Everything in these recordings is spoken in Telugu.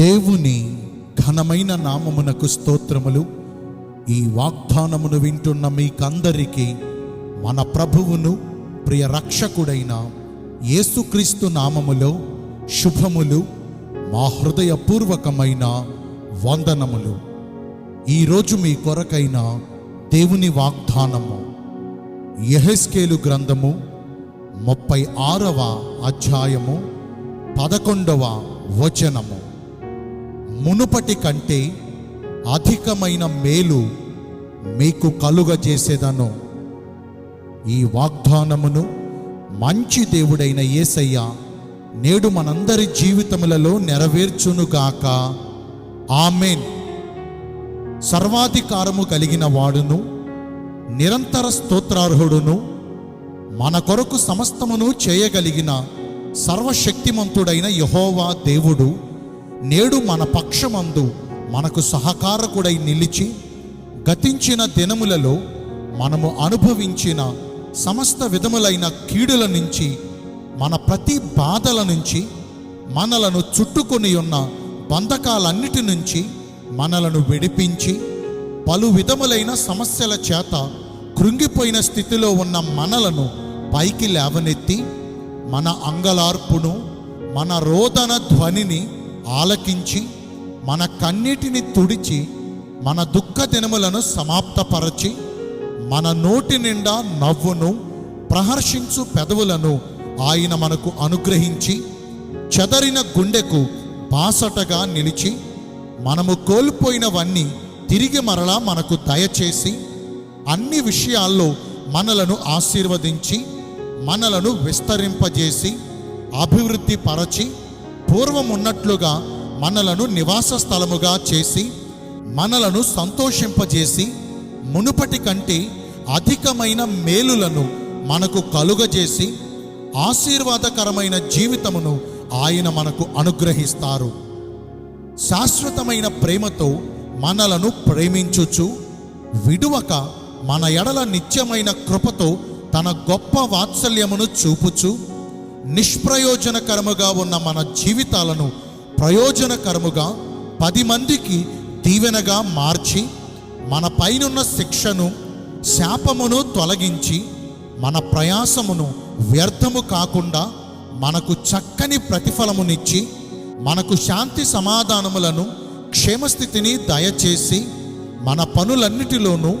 దేవుని ఘనమైన నామమునకు స్తోత్రములు. ఈ వాగ్దానమును వింటున్న మీకందరికీ మన ప్రభువును ప్రియ రక్షకుడైన యేసుక్రీస్తు నామములో శుభములు మా హృదయపూర్వకమైన వందనములు. ఈరోజు మీ కొరకైన దేవుని వాగ్దానము. యహెస్కేలు గ్రంథము ముప్పై ఆరవ అధ్యాయము పదకొండవ వచనము. మునుపటి కంటే అధికమైన మేలు మీకు కలుగజేసేదను. ఈ వాగ్దానమును మంచి దేవుడైన యేసయ్య నేడు మనందరి జీవితములలో నెరవేర్చునుగాక. ఆమెన్. సర్వాధికారము కలిగిన వాడును నిరంతర స్తోత్రార్హుడును మన కొరకు సమస్తమును చేయగలిగిన సర్వశక్తిమంతుడైన యహోవా దేవుడు. నేడు మన పక్షమందు మనకు సహకారకుడై నిలిచి గతించిన దినములలో మనము అనుభవించిన సమస్త విధములైన కీడుల నుంచి మన ప్రతి బాధల నుంచి మనలను చుట్టుకొని ఉన్న బంధకాలన్నిటి నుంచి మనలను విడిపించి పలు విధములైన సమస్యల చేత కృంగిపోయిన స్థితిలో ఉన్న మనలను పైకి లేవనెత్తి మన అంగలార్పును మన రోదన ధ్వనిని ఆలకించి మన కన్నీటిని తుడిచి మన దుఃఖ దినములను సమాప్తపరచి మన నోటి నిండా నవ్వును ప్రహర్షించు పెదవులను ఆయన మనకు అనుగ్రహించి చెదరిన గుండెకు బాసటగా నిలిచి మనము కోల్పోయినవన్నీ తిరిగి మరలా మనకు దయచేసి అన్ని విషయాల్లో మనలను ఆశీర్వదించి మనలను విస్తరింపజేసి అభివృద్ధి పరచి పూర్వం ఉన్నట్లుగా మనలను నివాస స్థలముగా చేసి మనలను సంతోషింపజేసి మునుపటి కంటే అధికమైన మేలులను మనకు కలుగజేసి ఆశీర్వాదకరమైన జీవితమును ఆయన మనకు అనుగ్రహిస్తారు. శాశ్వతమైన ప్రేమతో మనలను ప్రేమించుచు విడువక మన ఎడల నిత్యమైన కృపతో తన గొప్ప వాత్సల్యమును చూపుచు నిష్ప్రయోజనకరముగా ఉన్న మన జీవితాలను ప్రయోజనకరముగా పది మందికి దీవెనగా మార్చి మన పైనున్న శిక్షను శాపమును తొలగించి మన ప్రయాసమును వ్యర్థము కాకుండా మనకు చక్కని ప్రతిఫలమునిచ్చి మనకు శాంతి సమాధానములను క్షేమస్థితిని దయచేసి మన పనులన్నిటిలోనూ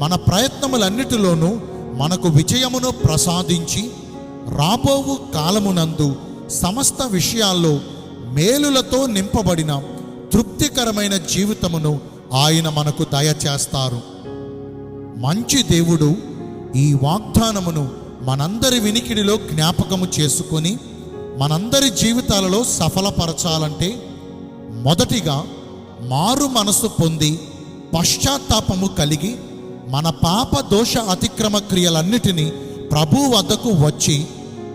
మన ప్రయత్నములన్నిటిలోనూ మనకు విజయమును ప్రసాదించి రాబోవు కాలమునందు సమస్త విషయాల్లో మేలులతో నింపబడిన తృప్తికరమైన జీవితమును ఆయన మనకు దయచేస్తారు. మంచి దేవుడు ఈ వాగ్దానమును మనందరి వినికిడిలో జ్ఞాపకము చేసుకొని మనందరి జీవితాలలో సఫలపరచాలంటే మొదటిగా మారు మనసు పొంది పశ్చాత్తాపము కలిగి మన పాప దోష అతిక్రమ క్రియలన్నిటినీ ప్రభు వద్దకు వచ్చి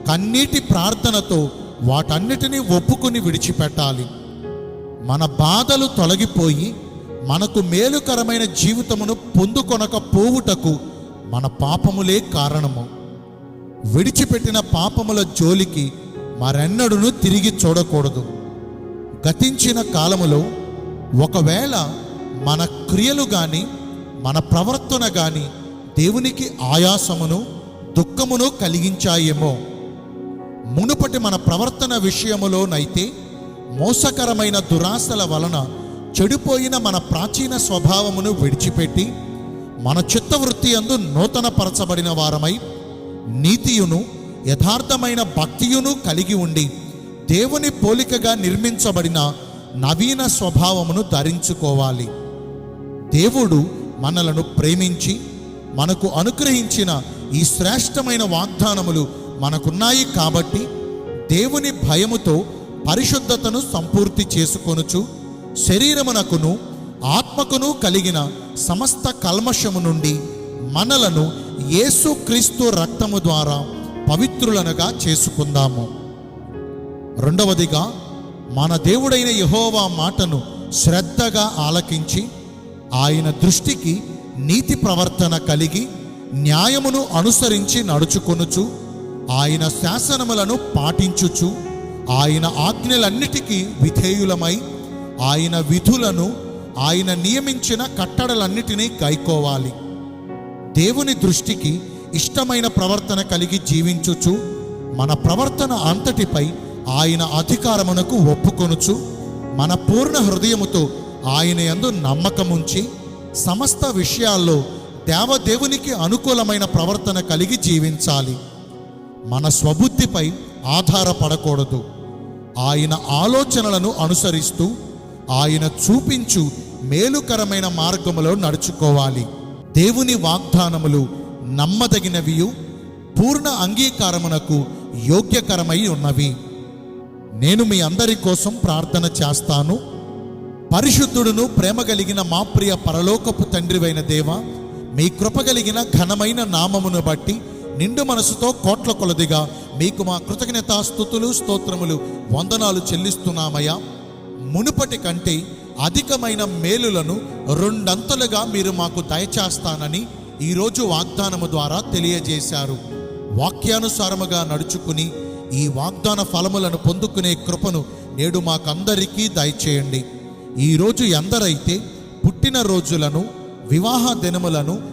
కన్నీటి ప్రార్థనతో వాటన్నిటినీ ఒప్పుకొని విడిచిపెట్టాలి. మన బాధలు తొలగిపోయి మనకు మేలుకరమైన జీవితమును పొందుకొనక పోవుటకు మన పాపములే కారణము. విడిచిపెట్టిన పాపముల జోలికి మరెన్నడును తిరిగి చూడకూడదు. గతించిన కాలములో ఒకవేళ మన క్రియలు గాని మన ప్రవర్తన గాని దేవునికి ఆయాసమును దుఃఖమును కలిగించాయేమో. మునుపటి మన ప్రవర్తన విషయములోనైతే మోసకరమైన దురాశల వలన చెడిపోయిన మన ప్రాచీన స్వభావమును విడిచిపెట్టి మన చిత్తవృత్తి అందు నూతనపరచబడిన వారమై నీతియును యథార్థమైన భక్తియును కలిగి ఉండి దేవుని పోలికగా నిర్మించబడిన నవీన స్వభావమును ధరించుకోవాలి. దేవుడు మనలను ప్రేమించి మనకు అనుగ్రహించిన ఈ శ్రేష్టమైన వాగ్దానములు మనకున్నాయి కాబట్టి దేవుని భయముతో పరిశుద్ధతను సంపూర్తి చేసుకొనుచు శరీరమునకును ఆత్మకును కలిగిన సమస్త కల్మషము నుండి మనలను యేసుక్రీస్తు రక్తము ద్వారా పవిత్రులనుగా చేసుకుందాము. రెండవదిగా మన దేవుడైన యహోవా మాటను శ్రద్ధగా ఆలకించి ఆయన దృష్టికి నీతి ప్రవర్తన కలిగి న్యాయమును అనుసరించి నడుచుకొనుచు ఆయన శాసనములను పాటించుచు ఆయన ఆజ్ఞలన్నిటికీ విధేయులమై ఆయన విధులను ఆయన నియమించిన కట్టడలన్నిటినీ గైకోవాలి. దేవుని దృష్టికి ఇష్టమైన ప్రవర్తన కలిగి జీవించుచు మన ప్రవర్తన అంతటిపై ఆయన అధికారమునకు ఒప్పుకొనుచు మన పూర్ణ హృదయముతో ఆయన యందు నమ్మకముంచి సమస్త విషయాల్లో దేవదేవునికి అనుకూలమైన ప్రవర్తన కలిగి జీవించాలి. మన స్వబుద్ధిపై ఆధారపడకూడదు. ఆయన ఆలోచనలను అనుసరిస్తూ ఆయన చూపించు మేలుకరమైన మార్గములో నడుచుకోవాలి. దేవుని వాగ్దానములు నమ్మదగినవియు పూర్ణ అంగీకారమునకు యోగ్యకరమై ఉన్నవి. నేను మీ అందరి కోసం ప్రార్థన చేస్తాను. పరిశుద్ధుడును ప్రేమ కలిగిన మా ప్రియ పరలోకపు తండ్రివైన దేవ మీ కృప కలిగిన ఘనమైన నామమును బట్టి నిండు మనసుతో కోట్ల కొలదిగా మీకు మా కృతజ్ఞత స్థుతులు స్తోత్రములు వందనాలు చెల్లిస్తున్నామయ్యా. మునుపటి కంటే అధికమైన మేలులను రెండంతలుగా మీరు మాకు దయచేస్తానని ఈరోజు వాగ్దానము ద్వారా తెలియజేశారు. వాక్యానుసారముగా నడుచుకుని ఈ వాగ్దాన ఫలములను పొందుకునే కృపను నేడు మాకందరికీ దయచేయండి. ఈరోజు ఎందరైతే పుట్టిన రోజులను వివాహ దినములను